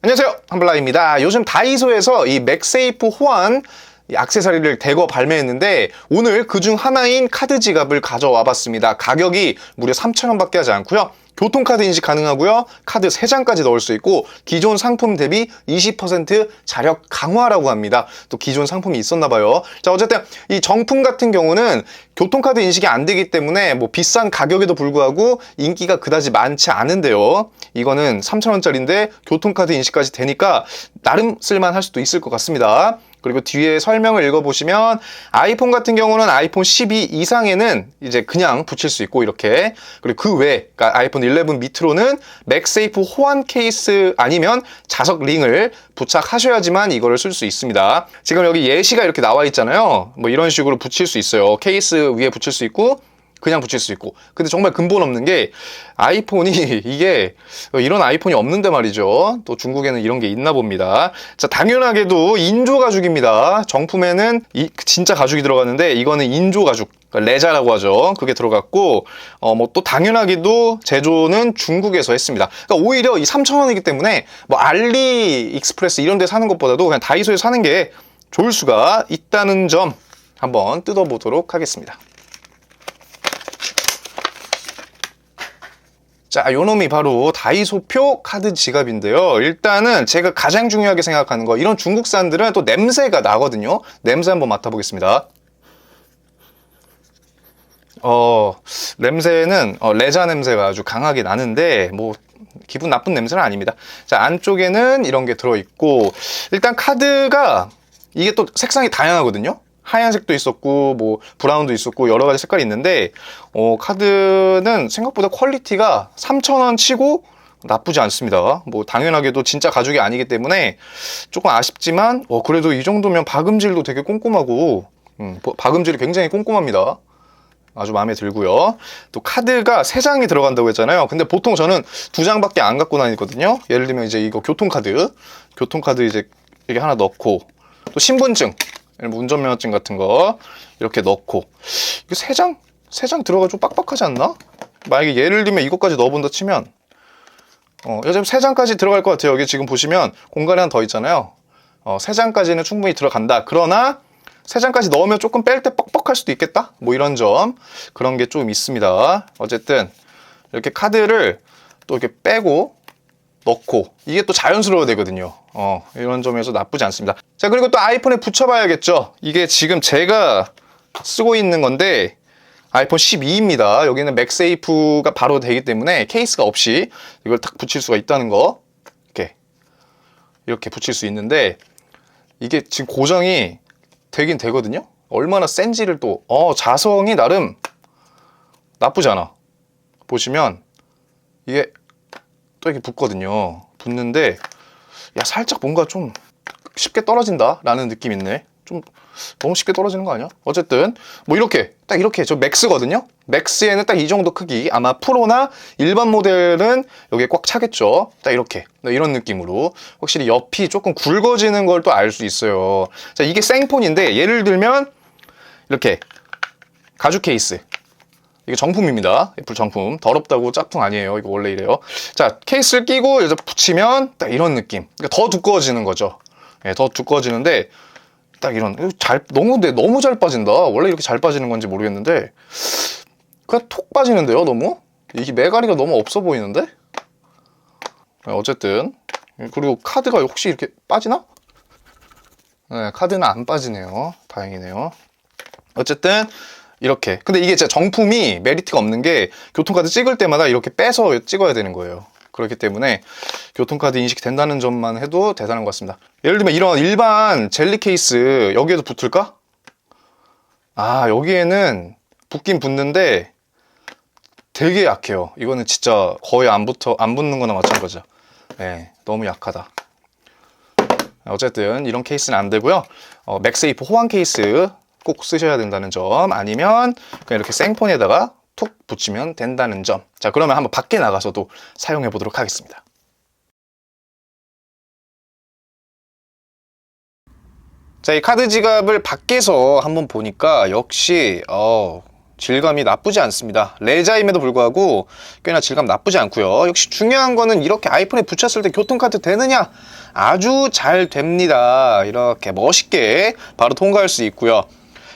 안녕하세요. 한블라입니다. 요즘 다이소에서 이 맥세이프 호환 이 액세서리를 대거 발매했는데 오늘 그중 하나인 카드 지갑을 가져와 봤습니다. 가격이 무려 3,000원 밖에 하지 않고요 교통카드 인식 가능하고요. 카드 3장까지 넣을 수 있고 기존 상품 대비 20% 자력 강화라고 합니다. 또 기존 상품이 있었나 봐요. 자 어쨌든 이 정품 같은 경우는 교통카드 인식이 안 되기 때문에 뭐 비싼 가격에도 불구하고 인기가 그다지 많지 않은데요. 이거는 3,000원짜리인데 교통카드 인식까지 되니까 나름 쓸만할 수도 있을 것 같습니다 그리고 뒤에 설명을 읽어보시면 아이폰 같은 경우는 아이폰 12 이상에는 이제 그냥 붙일 수 있고 이렇게 그리고 그 외 그러니까 아이폰 11 밑으로는 맥세이프 호환 케이스 아니면 자석 링을 부착하셔야지만 이거를 쓸 수 있습니다. 지금 여기 예시가 이렇게 나와 있잖아요. 뭐 이런 식으로 붙일 수 있어요. 케이스 위에 붙일 수 있고 그냥 붙일 수 있고. 근데 정말 근본 없는 게 아이폰이 이게 이런 아이폰이 없는데 말이죠. 또 중국에는 이런 게 있나 봅니다. 자 당연하게도 인조 가죽입니다. 정품에는 이, 진짜 가죽이 들어갔는데 이거는 인조 가죽 그러니까 레자라고 하죠. 그게 들어갔고 어 뭐 또 당연하게도 제조는 중국에서 했습니다. 그러니까 오히려 이 3,000원이기 때문에 뭐 알리 익스프레스 이런 데 사는 것보다도 그냥 다이소에 사는 게 좋을 수가 있다는 점 한번 뜯어보도록 하겠습니다 자, 요 놈이 바로 다이소표 카드 지갑인데요. 일단은 제가 가장 중요하게 생각하는 거, 이런 중국산들은 또 냄새가 나거든요. 냄새 한번 맡아보겠습니다. 어, 냄새는 어, 레자 냄새가 아주 강하게 나는데, 뭐, 기분 나쁜 냄새는 아닙니다. 자, 안쪽에는 이런 게 들어있고, 일단 카드가 이게 또 색상이 다양하거든요. 하얀색도 있었고 뭐 브라운도 있었고 여러 가지 색깔이 있는데 어, 카드는 생각보다 퀄리티가 3,000원 치고 나쁘지 않습니다. 뭐 당연하게도 진짜 가죽이 아니기 때문에 조금 아쉽지만 어, 그래도 이 정도면 박음질도 되게 꼼꼼하고 음, 박음질이 굉장히 꼼꼼합니다. 아주 마음에 들고요. 또 카드가 세 장이 들어간다고 했잖아요. 근데 보통 저는 두 장밖에 안 갖고 다니거든요. 예를 들면 이제 이거 교통카드, 교통카드 이제 이게 하나 넣고 또 신분증 운전면허증 같은 거 이렇게 넣고 이거 세 장? 세 장 들어가 좀 빡빡하지 않나? 만약에 예를 들면 이것까지 넣어본다 치면 어, 요즘 세 장까지 들어갈 것 같아요. 여기 지금 보시면 공간이 하나 더 있잖아요. 어, 세 장까지는 충분히 들어간다. 그러나 세 장까지 넣으면 조금 뺄 때 뻑뻑할 수도 있겠다. 뭐 이런 점 그런 게 좀 있습니다. 어쨌든 이렇게 카드를 또 이렇게 빼고 넣고 이게 또 자연스러워 되거든요. 어, 이런 점에서 나쁘지 않습니다. 자 그리고 또 아이폰에 붙여봐야겠죠? 이게 지금 제가 쓰고 있는 건데 아이폰 12입니다. 여기는 맥세이프가 바로 되기 때문에 케이스가 없이 이걸 딱 붙일 수가 있다는 거. 이렇게 이렇게 붙일 수 있는데 이게 지금 고정이 되긴 되거든요? 얼마나 센지를 또 어, 자성이 나름 나쁘지 않아. 보시면 이게 또 이렇게 붙거든요. 붙는데 야 살짝 뭔가 좀 쉽게 떨어진다 라는 느낌 있네. 좀 너무 쉽게 떨어지는 거 아니야? 어쨌든 뭐 이렇게 딱 이렇게 저 맥스거든요. 맥스에는 딱 이 정도 크기 아마 프로나 일반 모델은 여기에 꽉 차겠죠. 딱 이렇게 네, 이런 느낌으로 확실히 옆이 조금 굵어지는 걸 또 알 수 있어요. 자 이게 생폰인데 예를 들면 이렇게 가죽 케이스 이게 정품입니다. 애플 정품. 더럽다고 짝퉁 아니에요. 이거 원래 이래요. 자, 케이스를 끼고 이제 붙이면 딱 이런 느낌. 그러니까 더 두꺼워지는 거죠. 예, 더 두꺼워지는데 딱 이런 잘 너무 너무 잘 빠진다. 원래 이렇게 잘 빠지는 건지 모르겠는데 그냥 톡 빠지는데요, 너무? 이게 메가리가 너무 없어 보이는데? 네, 어쨌든 그리고 카드가 혹시 이렇게 빠지나? 네, 카드는 안 빠지네요. 다행이네요. 어쨌든 이렇게. 근데 이게 진짜 정품이 메리트가 없는 게 교통카드 찍을 때마다 이렇게 빼서 찍어야 되는 거예요. 그렇기 때문에 교통카드 인식이 된다는 점만 해도 대단한 것 같습니다. 예를 들면 이런 일반 젤리 케이스 여기에도 붙을까? 아, 여기에는 붙긴 붙는데 되게 약해요. 이거는 진짜 거의 안 붙어, 안 붙는 거나 마찬가지죠. 네, 너무 약하다. 어쨌든 이런 케이스는 안 되고요. 어, 맥세이프 호환 케이스 꼭 쓰셔야 된다는 점 아니면 그냥 이렇게 생폰에다가 툭 붙이면 된다는 점. 자, 그러면 한번 밖에 나가서도 사용해 보도록 하겠습니다. 자, 이 카드 지갑을 밖에서 한번 보니까 역시 어, 질감이 나쁘지 않습니다. 레자임에도 불구하고 꽤나 질감 나쁘지 않고요. 역시 중요한 거는 이렇게 아이폰에 붙였을 때 교통카드 되느냐? 아주 잘 됩니다. 이렇게 멋있게 바로 통과할 수 있고요.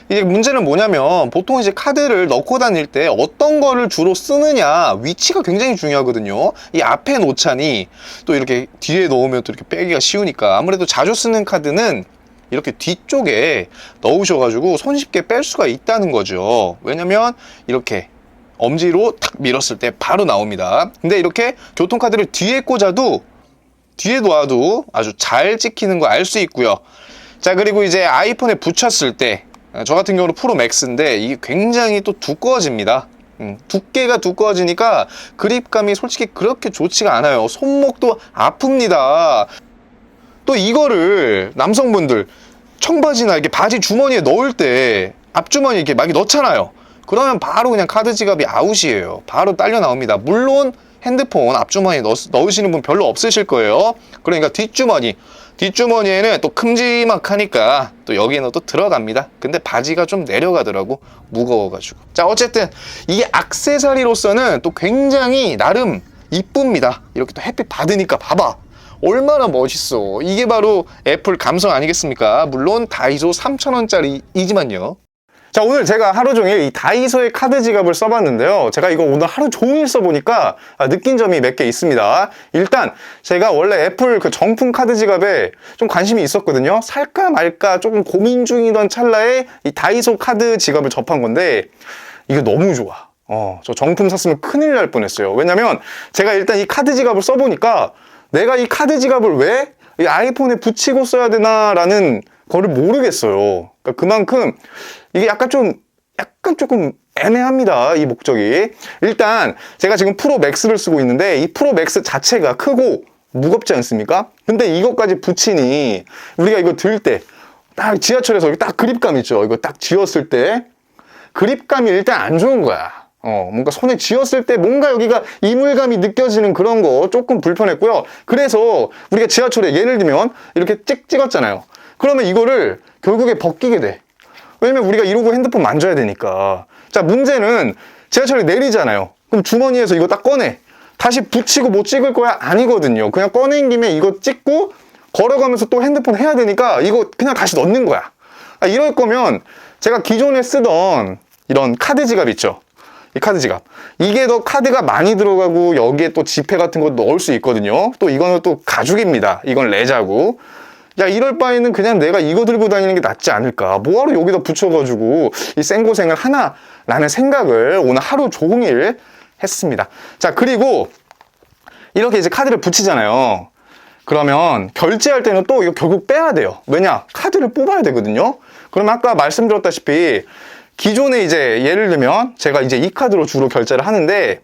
이제 문제는 뭐냐면 보통 이제 카드를 넣고 다닐 때 어떤 거를 주로 쓰느냐 위치가 굉장히 중요하거든요. 이 앞에 놓자니 또 이렇게 뒤에 넣으면 또 이렇게 빼기가 쉬우니까 아무래도 자주 쓰는 카드는 이렇게 뒤쪽에 넣으셔가지고 손쉽게 뺄 수가 있다는 거죠. 왜냐면 이렇게 엄지로 탁 밀었을 때 바로 나옵니다. 근데 이렇게 교통카드를 뒤에 꽂아도 뒤에 놓아도 아주 잘 찍히는 거 알 수 있고요. 자, 그리고 이제 아이폰에 붙였을 때, 저 같은 경우는 프로 맥스인데, 이게 굉장히 또 두꺼워집니다. 음, 두께가 두꺼워지니까 그립감이 솔직히 그렇게 좋지가 않아요. 손목도 아픕니다. 또 이거를 남성분들 청바지나 이렇게 바지 주머니에 넣을 때 앞주머니 이렇게 막 넣잖아요. 그러면 바로 그냥 카드 지갑이 아웃이에요. 바로 딸려 나옵니다. 물론 핸드폰 앞주머니에 넣, 넣으시는 분 별로 없으실 거예요. 그러니까 뒷주머니. 뒷주머니에는 또 큼지막하니까 또 여기에는 또 들어갑니다. 근데 바지가 좀 내려가더라고. 무거워가지고. 자, 어쨌든 이게 악세사리로서는 또 굉장히 나름 이쁩니다. 이렇게 또 햇빛 받으니까 봐봐. 얼마나 멋있어. 이게 바로 애플 감성 아니겠습니까? 물론 다이소 3,000원짜리이지만요. 자, 오늘 제가 하루 종일 이 다이소의 카드 지갑을 써봤는데요. 제가 이거 오늘 하루 종일 써보니까 아, 느낀 점이 몇 개 있습니다. 일단, 제가 원래 애플 그 정품 카드 지갑에 좀 관심이 있었거든요. 살까 말까 조금 고민 중이던 찰나에 이 다이소 카드 지갑을 접한 건데, 이게 너무 좋아. 어, 저 정품 샀으면 큰일 날 뻔했어요. 왜냐면 제가 일단 이 카드 지갑을 써보니까 내가 이 카드 지갑을 왜 이 아이폰에 붙이고 써야 되나 라는 거를 모르겠어요. 그러니까 그만큼 이게 약간 좀 약간 조금 애매합니다. 이 목적이. 일단 제가 지금 프로 맥스를 쓰고 있는데 이 프로 맥스 자체가 크고 무겁지 않습니까? 근데 이것까지 붙이니 우리가 이거 들 때 딱 지하철에서 여기 딱 그립감 있죠. 이거 딱 쥐었을 때 그립감이 일단 안 좋은 거야. 어, 뭔가 손에 쥐었을 때 뭔가 여기가 이물감이 느껴지는 그런 거 조금 불편했고요. 그래서 우리가 지하철에 예를 들면 이렇게 찍 찍었잖아요. 그러면 이거를 결국에 벗기게 돼. 왜냐면 우리가 이러고 핸드폰 만져야 되니까. 자, 문제는 지하철에 내리잖아요. 그럼 주머니에서 이거 딱 꺼내. 다시 붙이고 못 찍을 거야? 아니거든요. 그냥 꺼낸 김에 이거 찍고 걸어가면서 또 핸드폰 해야 되니까 이거 그냥 다시 넣는 거야. 아, 이럴 거면 제가 기존에 쓰던 이런 카드 지갑 있죠. 이 카드 지갑. 이게 더 카드가 많이 들어가고 여기에 또 지폐 같은 것도 넣을 수 있거든요. 또 이거는 또 가죽입니다. 이건 레자고. 야, 이럴 바에는 그냥 내가 이거 들고 다니는 게 낫지 않을까. 뭐하러 여기다 붙여가지고 이 생고생을 하나라는 생각을 오늘 하루 종일 했습니다. 자, 그리고 이렇게 이제 카드를 붙이잖아요. 그러면 결제할 때는 또 이거 결국 빼야 돼요. 왜냐? 카드를 뽑아야 되거든요. 그러면 아까 말씀드렸다시피 기존에 이제 예를 들면 제가 이제 이 카드로 주로 결제를 하는데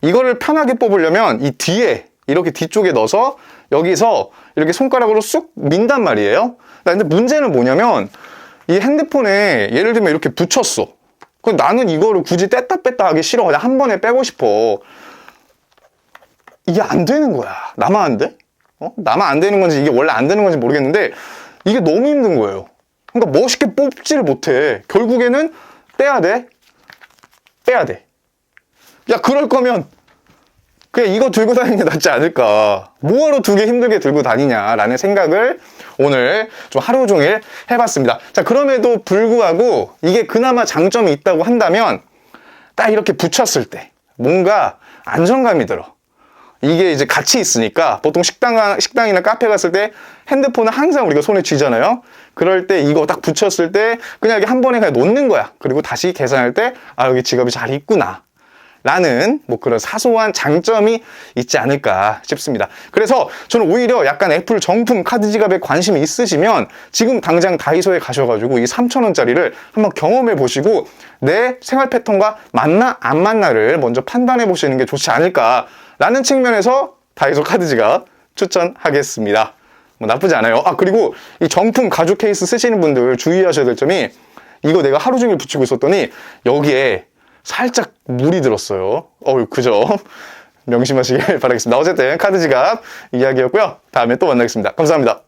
이거를 편하게 뽑으려면 이 뒤에 이렇게 뒤쪽에 넣어서 여기서 이렇게 손가락으로 쑥 민단 말이에요. 근데 문제는 뭐냐면 이 핸드폰에 예를 들면 이렇게 붙였어. 그 나는 이거를 굳이 뗐다 뺐다 하기 싫어. 그냥 한 번에 빼고 싶어. 이게 안 되는 거야. 나만 안 돼? 어? 나만 안 되는 건지 이게 원래 안 되는 건지 모르겠는데 이게 너무 힘든 거예요. 그러니까 멋있게 뽑지를 못해. 결국에는 떼야 돼. 빼야 돼. 야, 그럴 거면 그냥 이거 들고 다니는 게 낫지 않을까. 뭐하러 두 개 힘들게 들고 다니냐라는 생각을 오늘 좀 하루 종일 해봤습니다. 자, 그럼에도 불구하고 이게 그나마 장점이 있다고 한다면 딱 이렇게 붙였을 때 뭔가 안정감이 들어. 이게 이제 같이 있으니까 보통 식당, 식당이나 카페 갔을 때 핸드폰을 항상 우리가 손에 쥐잖아요. 그럴 때 이거 딱 붙였을 때 그냥 이렇게 한 번에 그냥 놓는 거야. 그리고 다시 계산할 때 아, 여기 지갑이 잘 있구나. 라는 뭐 그런 사소한 장점이 있지 않을까 싶습니다. 그래서 저는 오히려 약간 애플 정품 카드 지갑에 관심이 있으시면 지금 당장 다이소에 가셔가지고 이 3,000원짜리를 한번 경험해 보시고 내 생활 패턴과 맞나 안 맞나를 먼저 판단해 보시는 게 좋지 않을까라는 측면에서 다이소 카드 지갑 추천하겠습니다. 뭐 나쁘지 않아요. 아 그리고 이 정품 가죽 케이스 쓰시는 분들 주의하셔야 될 점이 이거 내가 하루 종일 붙이고 있었더니 여기에 살짝 물이 들었어요. 어우, 그죠? 명심하시길 바라겠습니다. 어쨌든 카드 지갑 이야기였고요. 다음에 또 만나겠습니다. 감사합니다.